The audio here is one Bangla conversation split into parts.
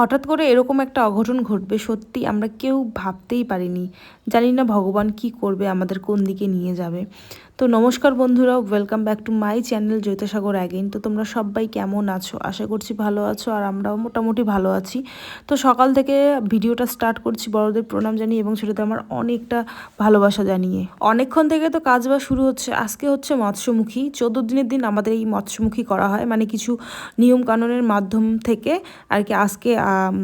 হঠাৎ করে এরকম একটা অঘটন ঘটবে, সত্যি আমরা কেউ ভাবতেই পারিনি। জানি না ভগবান কি করবে, আমাদের কোন দিকে নিয়ে যাবে। তো নমস্কার বন্ধুরা welcome back to my channel জৈতাসাগর again তো তোমরা সবাই কেমন আছো? আশা করছি ভালো আছো আর আমরাও মোটামুটি ভালো আছি। তো সকাল থেকে ভিডিওটা স্টার্ট করছি বড়দের প্রণাম জানিয়ে এবং সেটাতে আমার অনেকটা ভালোবাসা জানিয়ে। অনেকক্ষণ থেকে তো কাজ বা শুরু হচ্ছে। আজকে হচ্ছে মৎস্যমুখী। চোদ্দ দিনের দিন আমাদের এই মৎস্যমুখী করা হয়। মানে কিছু নিয়ম কানুনের মাধ্যম থেকে আর কি আজকে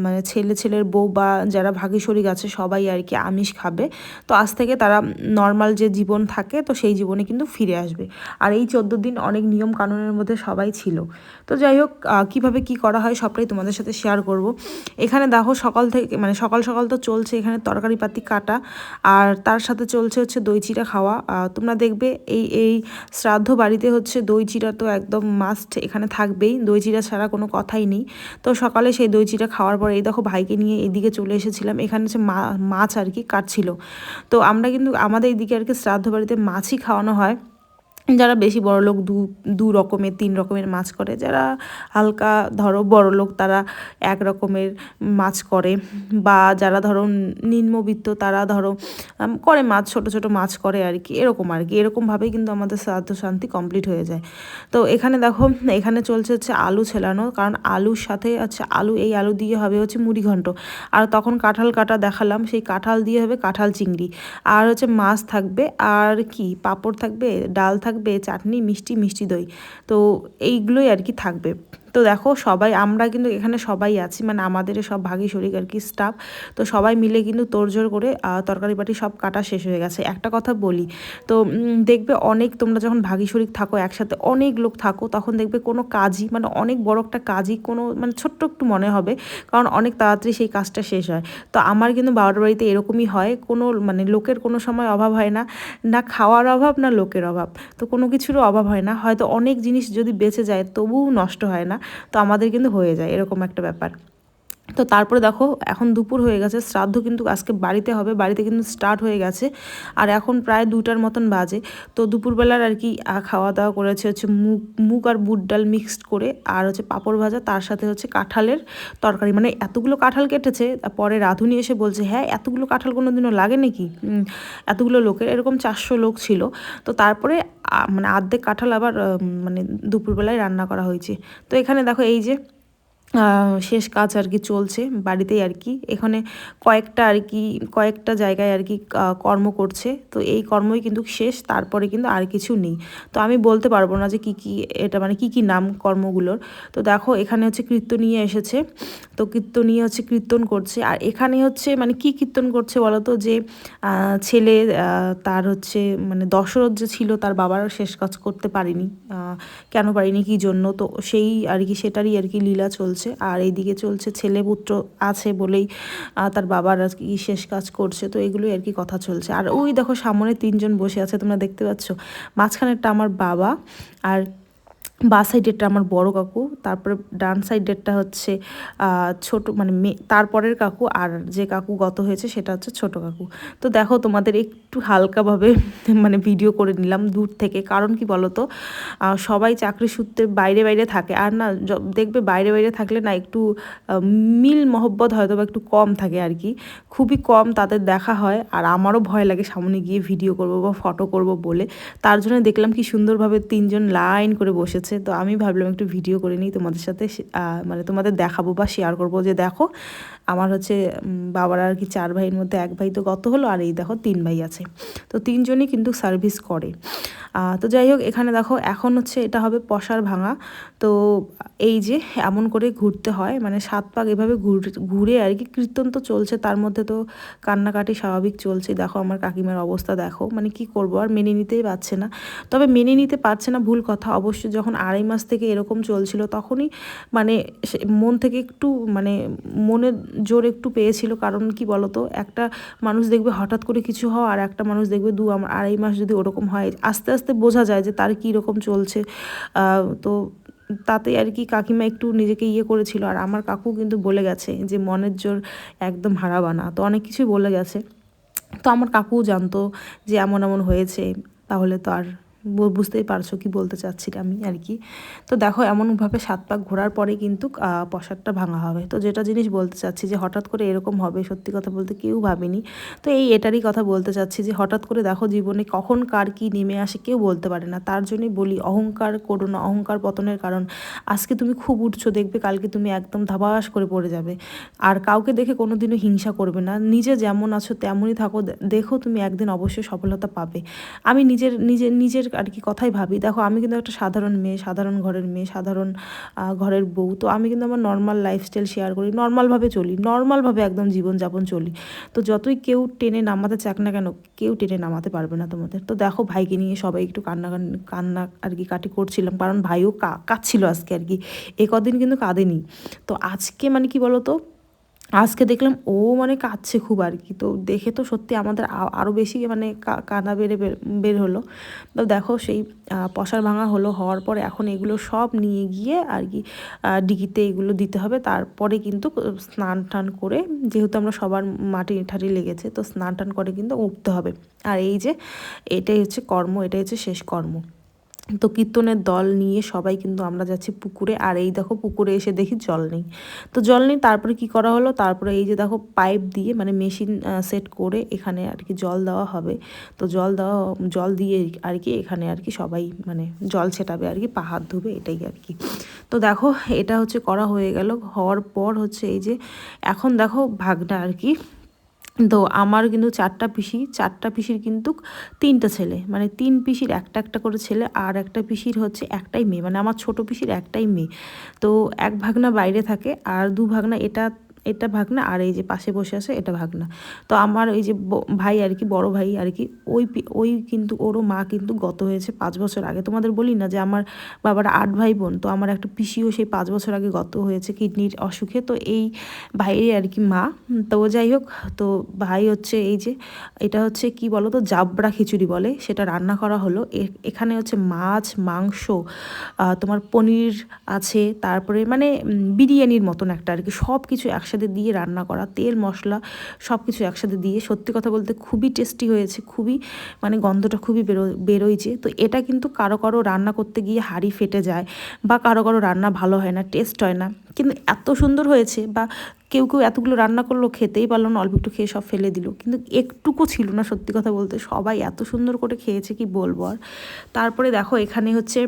মানে ছেলে ছেলের বউ বা যারা ভাগী শরিক আছে সবাই আর কি আমিষ খাবে। তো আজ থেকে তারা নর্মাল যে জীবন থাকে, তো সেই জীবনে কিন্তু ফিরে আসবে। আর এই চোদ্দ দিন অনেক নিয়ম কানুনের মধ্যে সবাই ছিল। তো যাই হোক কীভাবে কি করা হয় সবটাই তোমাদের সাথে শেয়ার করব। এখানে দেখো সকাল থেকে মানে সকাল সকাল তো চলছে এখানে তরকারি পাতি কাটা। আর তার সাথে চলছে হচ্ছে দই চিড়া খাওয়া তোমরা দেখবে এই এই শ্রাদ্ধ বাড়িতে হচ্ছে দই চিড়া তো একদম মাস্ট এখানে থাকবেই। দই চিড়া ছাড়া কোনো কথাই নেই। তো সকালে সেই দই চিড়া খাওয়ার পর এই দেখো ভাইকে নিয়ে এদিকে চলে এসেছিলাম। এখানে হচ্ছে মাছ আর কি কাটছিল। তো আমরা কিন্তু, আমাদের এইদিকে আর কি শ্রাদ্ধ বাড়িতে মাছই খাওয়ানো হয়। যারা বেশি বড় লোক দু দু রকমের, তিন রকমের মাছ করে, যারা হালকা ধরো বড় লোক তারা এক রকমের মাছ করে, বা যারা ধরো নিম্নবিত্ত তারা ধরো করে মাছ, ছোট ছোট মাছ করে আর কি, এরকম আর কি এরকমভাবেই কিন্তু আমাদের শ্রাদ্ধ শান্তি কমপ্লিট হয়ে যায়। তো এখানে দেখো, এখানে চলছে হচ্ছে আলু ছেলানো, কারণ আলুর সাথে হচ্ছে আলু, এই আলু দিয়ে হবে হচ্ছে মুড়ি ঘন্ট। আর তখন কাঁঠাল কাটা দেখালাম, সেই কাঁঠাল দিয়ে হবে কাঁঠাল চিংড়ি। আর হচ্ছে মাছ থাকবে, আর কি, পাঁপড় থাকবে, ডাল থাকবে চাটনি মিষ্টি মিষ্টি দই। তো এইগুলোই আর কি থাকবে। তো দেখো সবাই, আমরা কিন্তু এখানে সবাই আছি মানে আমাদের সব ভাগী শরিক আর কি স্টাফ তো সবাই মিলে কিন্তু তোড়জোড় করে তরকারি বাটি সব কাটা শেষ হয়ে গেছে। একটা কথা বলি, তো দেখবে অনেক তোমরা যখন ভাগী শরিক থাকো, একসাথে অনেক লোক থাকো, তখন দেখবে কোনো কাজই মানে অনেক বড় একটা কাজই কোনো মানে ছোট্ট একটু মনে হবে, কারণ অনেক তাড়াতাড়ি সেই কাজটা শেষ হয়। তো আমার কিন্তু বাবার বাড়িতে এরকমই হয়, কোনো মানে লোকের কোনো সময় অভাব হয় না না খাওয়ার অভাব, না লোকের অভাব। তো কোনো কিছুরও অভাব হয় না, হয়তো অনেক জিনিস যদি বেঁচে যায়, তবুও নষ্ট হয় না। তো আমাদের কিন্তু হয়ে যায় এরকম একটা ব্যাপার। তো তারপরে দেখো, এখন দুপুর হয়ে গেছে, শ্রাদ্ধ কিন্তু আজকে বাড়িতে হবে, বাড়িতে কিন্তু স্টার্ট হয়ে গেছে, আর এখন প্রায় দুটার মতন বাজে। তো দুপুরবেলার আর কি খাওয়া দাওয়া করেছে হচ্ছে মুগ মুগ আর বুট ডাল মিক্সড করে, আর হচ্ছে পাঁপড় ভাজা, তার সাথে হচ্ছে কাঁঠালের তরকারি। মানে এতগুলো কাঁঠাল কেটেছে পরে রাঁধুনি এসে বলছে হ্যাঁ এতগুলো কাঁঠাল কোনো দিনও লাগে নাকি? এতগুলো লোকের, এরকম চারশো লোক ছিল। তো তারপরে মানে আর্ধেক কাঁঠাল আবার মানে দুপুরবেলায় রান্না করা হয়েছে। তো এখানে দেখো এই যে শেষ কাজ আর কি চলছে বাড়িতেই আর কি। এখানে কয়েকটা আর কি, কয়েকটা জায়গায় আর কি কর্ম করছে। তো এই কর্মই কিন্তু শেষ, তারপরে কিন্তু আর কিছু নেই। তো আমি বলতে পারব না যে কি কি এটা মানে কি কি নাম কর্মগুলোর। তো দেখো, এখানে হচ্ছে কীর্তনিয়ে এসেছে। তো কীর্তনিয়ে হচ্ছে কীর্তন করছে। আর এখানে হচ্ছে মানে কি কীর্তন করছে বলো তো? যে ছেলে তার হচ্ছে মানে দশরথ যে ছিল, তার বাবার শেষ কাজ করতে পারেনি। কেন পারিনি কি জন্য? তো সেই আর কি, সেটারই আর কি লীলা চলছে। আর এইদিকে চলছে ছেলে পুত্র আছে বলেই তার বাবার আর কি শেষ কাজ করছে, তো এগুলোই আর কি কথা চলছে। আর ওই দেখো সামনে তিনজন বসে আছে, তোমরা দেখতে পাচ্ছ। মাঝখানেরটা আমার বাবা আর বা সাইডেরটা আমার বড় কাকু, তারপরে ডান সাইডেরটা হচ্ছে ছোট মানে মে- তারপরের কাকু আর যে কাকু গত হয়েছে সেটা হচ্ছে ছোট কাকু। তো দেখো তোমাদের একটু হালকাভাবে মানে ভিডিও করে নিলাম দূর থেকে। কারণ কি বলো তো সবাই চাকরি সূত্রে বাইরে বাইরে থাকে। আর না দেখবে বাইরে বাইরে থাকলে না একটু মিল মহব্বত হয়তো বা একটু কম থাকে আর কি। খুবই কম তাদের দেখা হয় আর আমারও ভয় লাগে সামনে গিয়ে ভিডিও করব বা ফটো করব বলে। তার জন্য দেখলাম কি সুন্দরভাবে তিনজন লাইন করে বসেছে। তো আমি ভাবলাম একটু ভিডিও করে নিই তোমাদের সাথে মানে তোমাদের দেখাবো বা শেয়ার করব যে দেখো আমার হচ্ছে বাবার আর কি চার ভাইয়ের মধ্যে এক ভাই তো গত হলো, আর এই দেখো তিন ভাই আছে। তো তিনজনই কিন্তু সার্ভিস করে। তো যাই হোক, এখানে দেখো এখন হচ্ছে এটা হবে পশার ভাঙা। তো এই যে এমন করে ঘুরতে হয় মানে সাত পাক এভাবে ঘুর- আর কি কীর্তন তো চলছে, তার মধ্যে তো কান্নাকাটি স্বাভাবিক চলছে। দেখো আমার কাকিমার অবস্থা, দেখো মানে কি করব, আর মেনে নিতেই পারছে না। তবে মেনে নিতে পারছে না, ভুল কথা। অবশ্যই যখন আড়াই মাস থেকে এরকম চলছিল, তখনই মানে মন থেকে একটু মানে মনের জোর একটু পেয়েছিল। কারণ কি বলতো? একটা মানুষ দেখবে হঠাৎ করে কিছু হওয়া আর একটা মানুষ দেখবে দু আড়াই মাস যদি ওরকম হয়, আস্তে আস্তে বোঝা যায় যে তার কী রকম চলছে। তো তাতে আর কি কাকিমা একটু নিজেকে ইয়ে করেছিল। আর আমার কাকু কিন্তু বলে গেছে যে, মনের জোর একদম হারাবানা তো অনেক কিছুই বলে গেছে। তো আমার কাকুও জানতো যে, এমন এমন হয়েছে, তাহলে তো আর বুঝতেই পারছ কি বলতে চাচ্ছি আমি আর কি। তো দেখো, এমনভাবে সাত পাক ঘোরার পরে কিন্তু প্রসাদটা ভাঙা হবে। তো যেটা জিনিস বলতে চাচ্ছি যে, হঠাৎ করে এরকম হবে, সত্যি কথা বলতে কেউ ভাবেনি। তো এই এটারই কথা বলতে চাচ্ছি যে, হঠাৎ করে দেখো জীবনে কখন কার কি নেমে আসে কেউ বলতে পারে না। তার জন্যই বলি, অহংকার করো না, অহংকার পতনের কারণ। আজকে তুমি খুব উঠছো, দেখবে কালকে তুমি একদম ধাবাস করে পড়ে যাবে। আর কাউকে দেখে কোনোদিনও হিংসা করবে না। নিজে যেমন আছো, তেমনই থাকো। দেখো তুমি একদিন অবশ্যই সফলতা পাবে। আমি নিজের নিজের নিজের আর কি কথাই ভাবি। দেখো, আমি কিন্তু একটা সাধারণ মেয়ে, সাধারণ ঘরের মেয়ে, সাধারণ ঘরের বউ। তো আমি কিন্তু আমার নর্মাল লাইফস্টাইল শেয়ার করি নর্মালভাবে চলি নর্মালভাবে একদম জীবনযাপন চলি। তো যতই কেউ টেনে নামাতে চাক না কেন, কেউ টেনে নামাতে পারবে না তোমাদের। তো দেখো, ভাইকে নিয়ে সবাই একটু কান্না কান্না আর কি কাটি করছিলাম, কারণ ভাইও কাঁদছিল আজকে আর কি। এ কদিন কিন্তু কাঁদেনি। তো আজকে মানে কি বলো তো আজকে দেখলাম ও মানে কাঁদছে খুব আর কি। তো দেখে তো সত্যি আমাদের আরও বেশি মানে কাঁদা বেড়ে বের- হলো। তো দেখো সেই পশার ভাঙা হলো হওয়ার পরে এখন এগুলো সব নিয়ে গিয়ে আর কি ডিগিতে এগুলো দিতে হবে। তারপরে কিন্তু স্নান টান করে যেহেতু আমরা সবার মাটি ঠাটি লেগেছে, তো স্নান টান করে কিন্তু উঠতে হবে। আর এই যে এটাই হচ্ছে কর্ম, এটাই হচ্ছে শেষ কর্ম। তো কীর্তনের দল নিয়ে সবাই কিন্তু আমরা যাচ্ছি পুকুরে। আর এই দেখো পুকুরে এসে দেখি জল নেই। তো জল নেই, তারপরে কি করা হলো? তারপরে এই যে দেখো পাইপ দিয়ে মানে মেশিন সেট করে এখানে আর কি জল দেওয়া হবে। তো জল দেওয়া, জল দিয়ে আর কি এখানে আর কি সবাই মানে জল ছেটাবে, আর কি পাহাড় ধুবে, এটাই আর কি। তো দেখো এটা হচ্ছে করা হয়ে গেল। হওয়ার পর হচ্ছে এই যে এখন দেখো ভাগনা আর কি তো আমার কিন্তু চারটা পিসি, চারটা পিসির কিন্তু তিনটা ছেলে। মানে তিন পিসির একটা একটা করে ছেলে আর একটা পিসির হচ্ছে একটাই মেয়ে। মানে আমার ছোট পিসির একটাই মেয়ে। তো এক ভাগনা বাইরে থাকে আর দু ভাগনা এটা এটা ভাগনা আর এই যে পাশে বসে আছে এটা ভাগনা। তো আমার এই যে ভাই আর কি, বড় ভাই আর কি, ওই ওই কিন্তু ওরও মা কিন্তু গত হয়েছে পাঁচ বছর আগে। তোমাদের বলি না যে আমার বাবার আট ভাই বোন, তো আমার একটা পিসিও সেই পাঁচ বছর আগে গত হয়েছে কিডনির অসুখে। তো এই ভাইয়ের আর কি মা। তো যাই হোক, তো ভাই হচ্ছে এই যে, এটা হচ্ছে কি বলো তো জাবড়া খিচুড়ি বলে, সেটা রান্না করা হলো। এখানে হচ্ছে মাছ, মাংস তোমার পনির আছে, তারপরে মানে বিরিয়ানির মতন একটা আর কি সব কিছু একসাথে দিয়ে রান্না করা, তেল, মশলা সব কিছু একসাথে দিয়ে সত্যি কথা বলতে খুবই টেস্টি হয়েছে, খুবই মানে গন্ধটা খুবই বেরো বেরোইছে তো এটা কিন্তু কারও কারও রান্না করতে গিয়ে হাঁড়ি ফেটে যায় বা কারও কারও রান্না ভালো হয় না, টেস্ট হয় না। কিন্তু এত সুন্দর হয়েছে বা কেউ কেউ এতগুলো রান্না করল, খেতেই পারল না, অল্প একটু খেয়ে সব ফেলে দিল। কিন্তু একটুকু ছিল না সত্যি কথা বলতে, সবাই এত সুন্দর করে খেয়েছে কি বলব আর। তারপরে দেখো এখানে হচ্ছে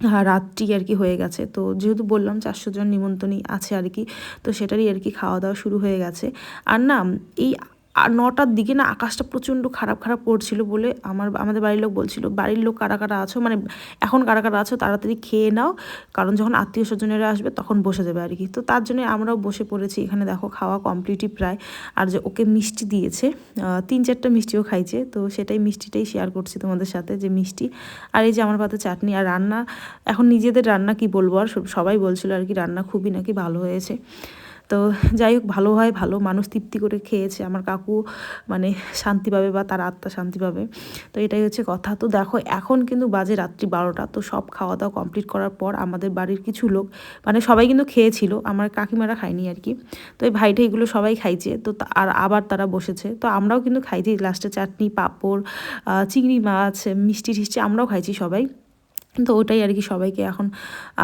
রাত্রি আর কি হয়ে গেছে। তো যেহেতু বললাম চারশো জন নিমন্ত্রণী আছে আর কি, তো সেটারই আর কি খাওয়া দাওয়া শুরু হয়ে গেছে। আর না, এই আর নটার দিকে না আকাশটা প্রচণ্ড খারাপ খারাপ করছিল বলে আমার আমাদের বাড়ির লোক বলছিল, বাড়ির লোক কারা কারা আছো? মানে এখন কারা কারা আছো তাড়াতাড়ি খেয়ে নাও, কারণ যখন আত্মীয় স্বজনেরা আসবে তখন বসে যাবে আর কি। তো তার জন্য আমরাও বসে পড়েছি, এখানে দেখো খাওয়া কমপ্লিটই প্রায়। আর যে ওকে মিষ্টি দিয়েছে তিন চারটা মিষ্টিও খাইছে, তো সেটাই মিষ্টিটাই শেয়ার করছি তোমাদের সাথে যে মিষ্টি। আর এই যে আমার পাতে চাটনি আর রান্না, এখন নিজেদের রান্না কি বলব আর সবাই বলছিল আর কি রান্না খুবই নাকি ভালো হয়েছে। তো যাই হোক, ভালো হয়, ভালো মানুষ তৃপ্তি করে খেয়েছে। আমার কাকু মানে শান্তি পাবে বা তার আত্মা শান্তি পাবে। তো এটাই হচ্ছে কথা। তো দেখো, এখন কিন্তু বাজে রাত্রি বারোটা। তো সব খাওয়া দাওয়া কমপ্লিট করার পর আমাদের বাড়ির কিছু লোক মানে সবাই কিন্তু খেয়েছিল। আমার কাকিমারা খায়নি আর কি। তো এই ভাইটা এগুলো সবাই খাইছে। তো আর আবার তারা বসেছে। তো আমরাও কিন্তু খাইছি। লাস্টে চাটনি, পাঁপড় চিংড়ি মাছ মিষ্টি টিষ্টি আমরাও খাইছি সবাই। তো ওটাই আর কি সবাইকে এখন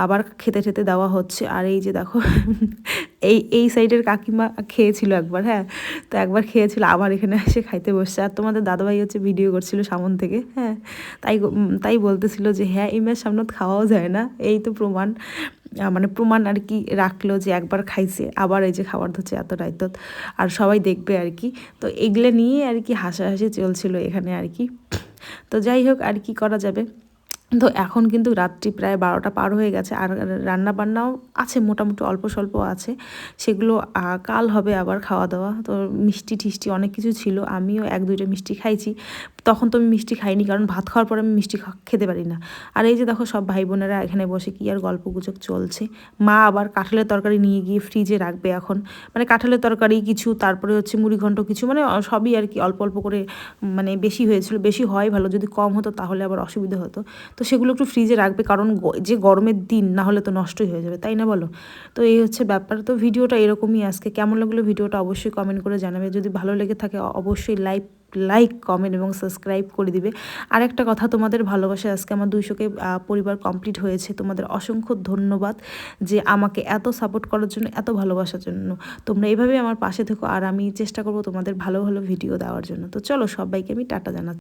আবার খেতে খেতে দেওয়া হচ্ছে। আর এই যে দেখো, এই এই সাইডের কাকিমা খেয়েছিল একবার হ্যাঁ? তো একবার খেয়েছিল, আবার এখানে এসে খাইতে বসছে। আর তোমাদের দাদাভাই হচ্ছে ভিডিও করছিল সামন থেকে হ্যাঁ? তাই তাই বলতেছিল যে হ্যাঁ এই ইমের সামনে খাওয়াও যায় না। এই তো প্রমাণ মানে প্রমাণ আর কি রাখল যে একবার খাইছে, আবার এই যে খাবার ধরছে এত রাইত। আর সবাই দেখবে আর কি। তো এগুলো নিয়ে আর কি হাসাহাসি চলছিল এখানে আর কি। তো যাই হোক, আর কি করা যাবে? তো এখন কিন্তু রাত্রি প্রায় বারোটা পার হয়ে গেছে আর রান্না বান্নাও আছে, মোটামুটি অল্প স্বল্প আছে। সেগুলো কাল হবে আবার খাওয়া দাওয়া। তো মিষ্টি টিষ্টি অনেক কিছু ছিল, আমিও এক দুইটা মিষ্টি খাইছি। তখন তো আমি মিষ্টি খাইনি, কারণ ভাত খাওয়ার পরে আমি মিষ্টি খেতে পারি না। আর এই যে দেখো সব ভাই বোনেরা এখানে বসে কি আর গল্প গুজব চলছে। মা আবার কাঁঠালের তরকারি নিয়ে গিয়ে ফ্রিজে রাখবে এখন। মানে কাঁঠালের তরকারি কিছু, তারপরে হচ্ছে মুড়িঘণ্ট কিছু মানে সবই আর কি অল্প অল্প করে মানে বেশি হয়েছিল, বেশি হয় ভালো, যদি কম হতো তাহলে আবার অসুবিধা হতো। তো সেগুলো একটু ফ্রিজে রাখবে, কারণ যে গরমের দিন, না হলে তো নষ্টই হয়ে যাবে, তাই না বলো? তো এই হচ্ছে ব্যাপার। তো ভিডিওটা এরকমই আজকে। কেমন লাগল ভিডিওটা অবশ্যই কমেন্ট করে জানাবে। যদি ভালো লেগে থাকে অবশ্যই লাইক লাইক কমেন্ট এবং সাবস্ক্রাইব করে দিবে। আর একটা কথা, তোমাদের ভালোবাসা আজকে আমার দুইশোকে পরিবার কমপ্লিট হয়েছে। তোমাদের অসংখ্য ধন্যবাদ যে আমাকে এত সাপোর্ট করার জন্য, এত ভালোবাসার জন্য। তোমরা এইভাবে আমার পাশে থেকো, আর আমি চেষ্টা করব তোমাদের ভালো ভালো ভিডিও দেওয়ার জন্য। তো চলো, সবাইকে আমি টাটা জানাচ্ছি।